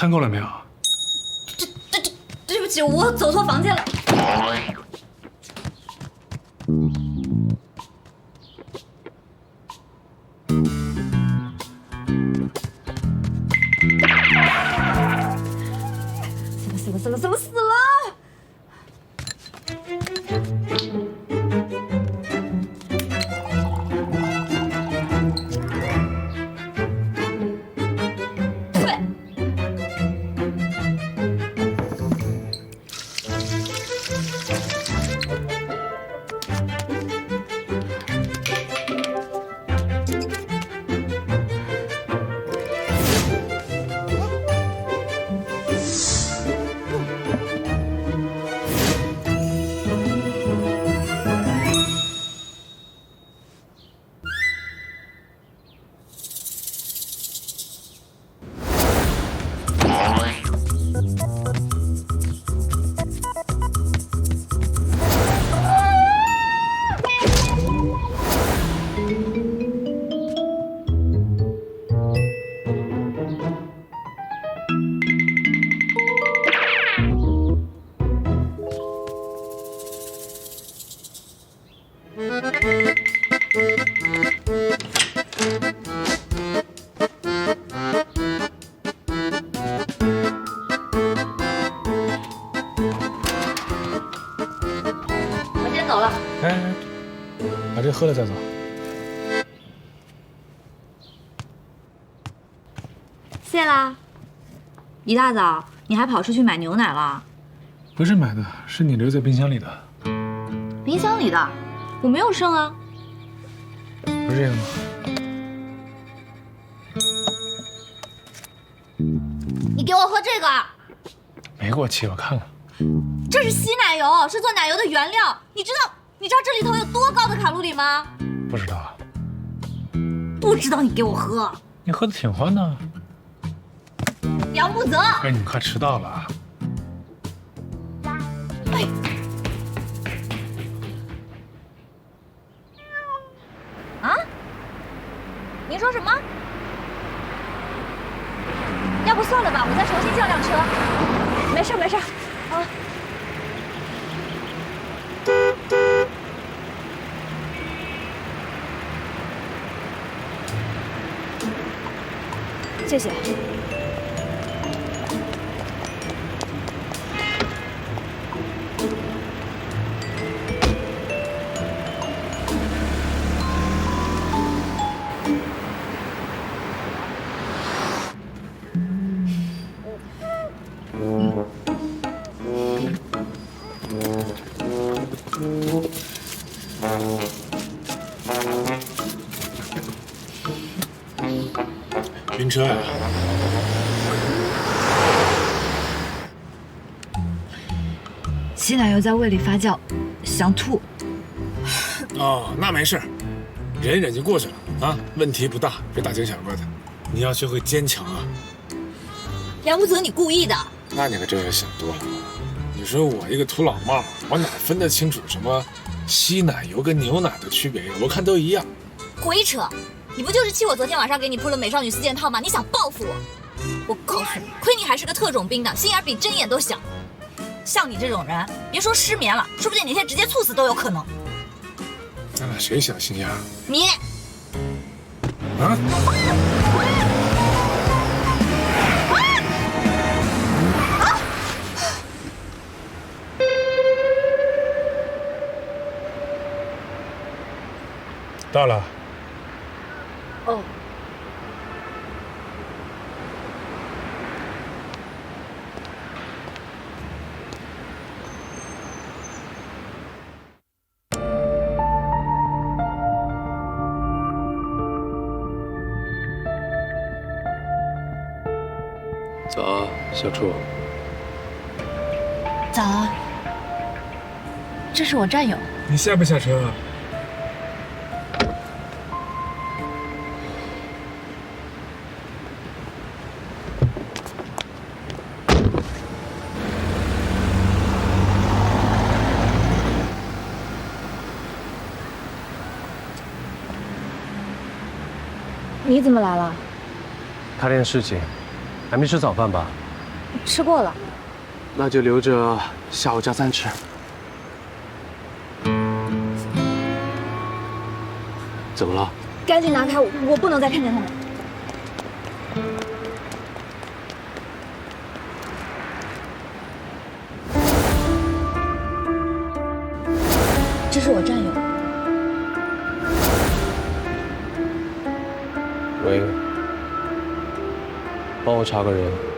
看够了没有？这这这对不起，我走错房间了。死了死了死了死了死了！走了。哎，把这喝了再走。谢啦。一大早你还跑出去买牛奶了？不是买的，是你留在冰箱里的，冰箱里的，我没有剩啊。不是这个吗？你给我喝这个，没过期，我看了。这是稀奶油，是做奶油的原料。你知道你知道这里头有多高的卡路里吗？不知道啊，不知道你给我喝，你喝的挺欢的。杨木泽。哎，你们快迟到了啊！哎，啊？您说什么？要不算了吧，我再重新叫辆车。没事没事，啊。谢谢。晕车呀、稀奶油在胃里发酵，想吐。哦，那没事，忍一忍就过去了啊，问题不大，别大惊小怪的。你要学会坚强啊。杨不泽，你故意的。那你可真是想多了。你说我一个土老帽，我哪分得清楚什么稀奶油跟牛奶的区别呀？我看都一样。鬼扯！你不就是气我昨天晚上给你铺了美少女四件套吗？你想报复我？我告诉你，亏你还是个特种兵呢，心眼比针眼都小。像你这种人，别说失眠了，说不定哪天直接猝死都有可能。咱俩谁小心眼儿你啊？到了。哦，早啊，小楚。早啊。这是我战友。你下不下车啊？你怎么来了？谈点事情，还没吃早饭吧？吃过了。那就留着下午加餐吃。怎么了？赶紧拿开，我我不能再看见他们。这是我战友，喂，帮我查个人。